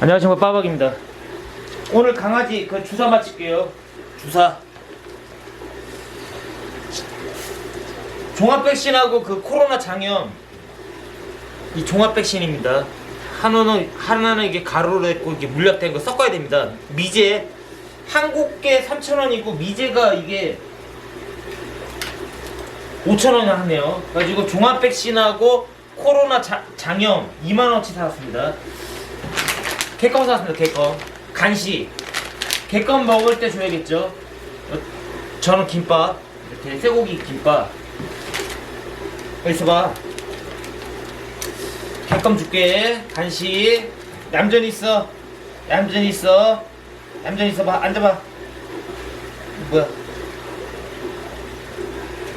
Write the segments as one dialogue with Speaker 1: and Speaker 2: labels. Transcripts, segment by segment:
Speaker 1: 안녕하십니까 빠박입니다. 오늘 강아지 그 주사 맞힐게요. 주사. 종합 백신하고 그 코로나 장염 이 종합 백신입니다. 하나는 하나는 이게 가루로 했고 이게 물약된 거 섞어야 됩니다. 미제 한국계 3,000원이고 미제가 이게 5,000원이 하네요. 가지고 종합 백신하고 코로나 자- 장염 2만 원치 사왔습니다. 개껌 사왔습니다. 개껌 간식. 개껌 먹을 때 줘야겠죠. 어, 저는 김밥. 이렇게 쇠고기 김밥. 여기 있어봐. 개껌 줄게. 간식. 얌전히 있어. 얌전히 있어. 얌전히 있어봐. 앉아봐. 뭐야?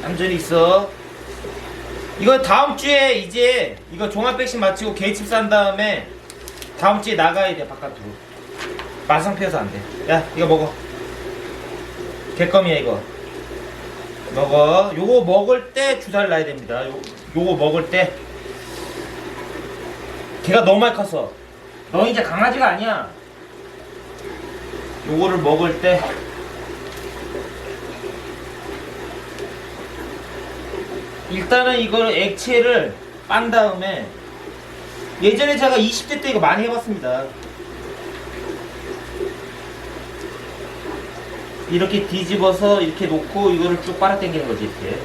Speaker 1: 얌전히 있어. 이거 다음 주에 이제 이거 종합 백신 마치고 개입 산 다음에 다음 주에 나가야 돼 바깥으로. 마상 피워서 안돼야 이거 먹어. 개껌이야 이거. 먹어. 요거 먹을 때 주사를 놔야 됩니다. 요, 요거 먹을 때. 걔가 너무 많이 컸어. 너 이제 강아지가 아니야. 요거를 먹을 때. 일단은 이거를 액체를 빤 다음에 예전에 제가 20대 때 이거 많이 해봤습니다 이렇게 뒤집어서 이렇게 놓고 이거를 쭉 빨아당기는 거지 이렇게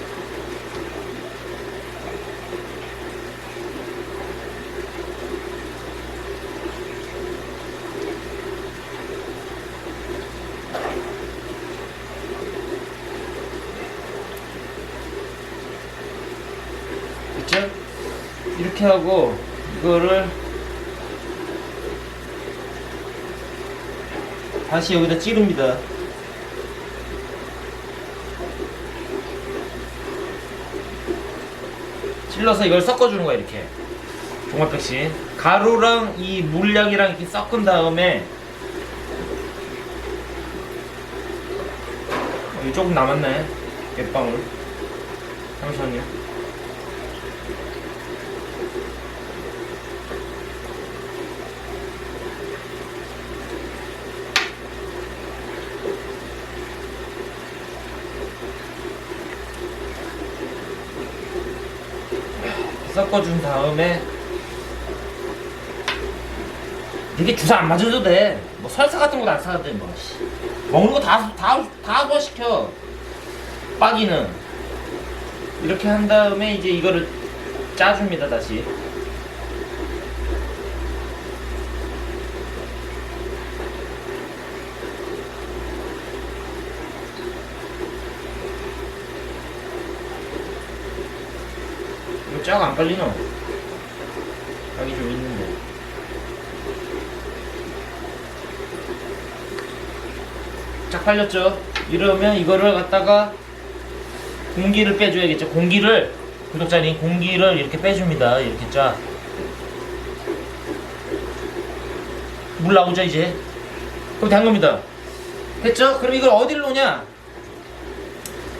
Speaker 1: 그쵸? 이렇게 하고 이거를 다시 여기다 찌릅니다. 찔러서 이걸 섞어주는 거야 이렇게. 종합 백신. 가루랑 이 물량이랑 이렇게 섞은 다음에 조금 남았네 몇 방울. 잠시만요 섞어준 다음에 이게 주사 안 맞아도 돼. 뭐 설사 같은 거도 안 사도 돼. 뭐 씨. 먹는 거 다다다 뭐 시켜. 빠기는 이렇게 한 다음에 이제 이거를 짜줍니다 다시. 이거 짜가 안 빨리노? 여기 좀 있는데. 쫙 빨렸죠? 이러면 이거를 갖다가 공기를 빼줘야겠죠? 공기를, 구독자님, 공기를 이렇게 빼줍니다. 이렇게 쫙. 물 나오죠, 이제? 그럼 된 겁니다. 됐죠? 그럼 이걸 어디를 놓냐?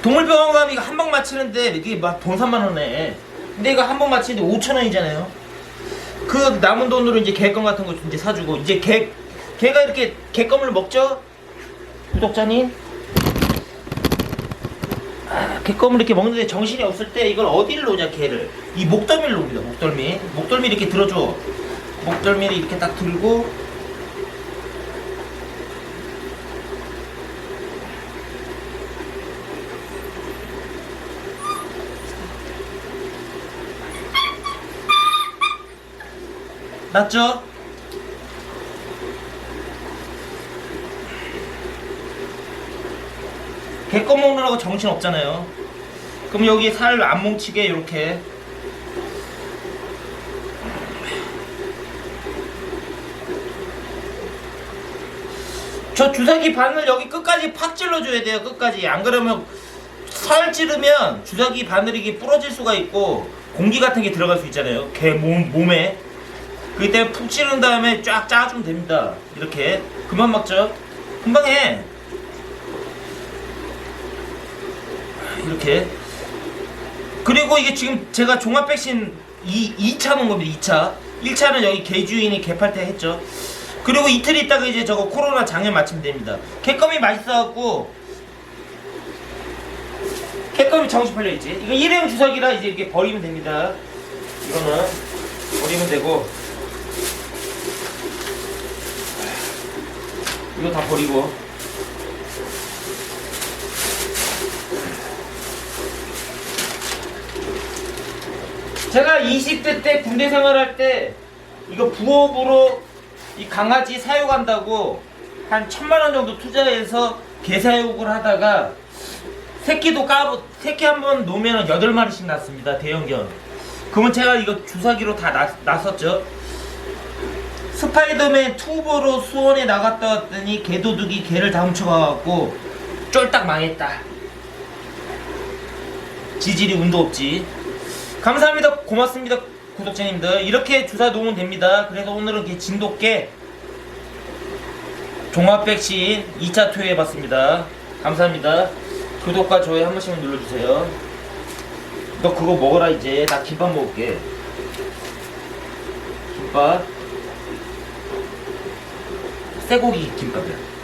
Speaker 1: 동물병원 가면 이거 한 방 맞히는데 이게 막 돈 3만 원에 근데 이거 한번 맞히는데 5천 원이잖아요. 그 남은 돈으로 이제 개껌 같은 거 이제 사주고 이제 개 개가 이렇게 개껌을 먹죠? 구독자님? 아, 개껌을 이렇게 먹는데 정신이 없을 때 이걸 어디를 놓냐 개를. 이 목덜미를 놓습니다 목덜미. 목덜미 이렇게 들어줘. 목덜미를 이렇게 딱 들고 맞죠? 개껌 먹느라고 정신 없잖아요. 그럼 여기 살 안 뭉치게 이렇게 저 주사기 바늘 여기 끝까지 팍 찔러줘야 돼요. 끝까지 안 그러면 살 찌르면 주사기 바늘이 부러질 수가 있고 공기 같은 게 들어갈 수 있잖아요. 개 몸, 몸에 그때 푹 찌른 다음에 쫙 짜주면 됩니다. 이렇게 그만 먹죠. 금방 해. 이렇게. 그리고 이게 지금 제가 종합 백신 2, 2차 놓은 겁니다. 2차. 1차는 여기 개주인이 개팔 때 했죠. 그리고 이틀 있다가 이제 저거 코로나 장염 맞추면 됩니다. 개껌이 맛있어갖고 개껌이 정신 팔려 있지. 이거 일회용 주석이라 이제 이렇게 버리면 됩니다. 이거는 버리면 되고 이거 다 버리고 제가 20대 때 군대 생활할 때 이거 부업으로 이 강아지 사육한다고 한 천만 원 정도 투자해서 개 사육을 하다가 새끼도 까고 새끼 한 번 놓으면 여덟 마리씩 났습니다 대형견. 그러면 제가 이거 주사기로 다 놨, 놨었죠. 스파이더맨 투보로 수원에 나갔다 왔더니 개도둑이 개를 다 훔쳐가갖고 쫄딱 망했다. 지질이 운도 없지. 감사합니다. 고맙습니다. 구독자님들. 이렇게 주사 놓으면 됩니다. 그래서 오늘은 이렇게 진돗개 종합백신 2차 투여해봤습니다. 감사합니다. 구독과 좋아요 한 번씩만 눌러주세요. 너 그거 먹어라 이제. 나 김밥 먹을게. 김밥. 쇠고기 김밥이야.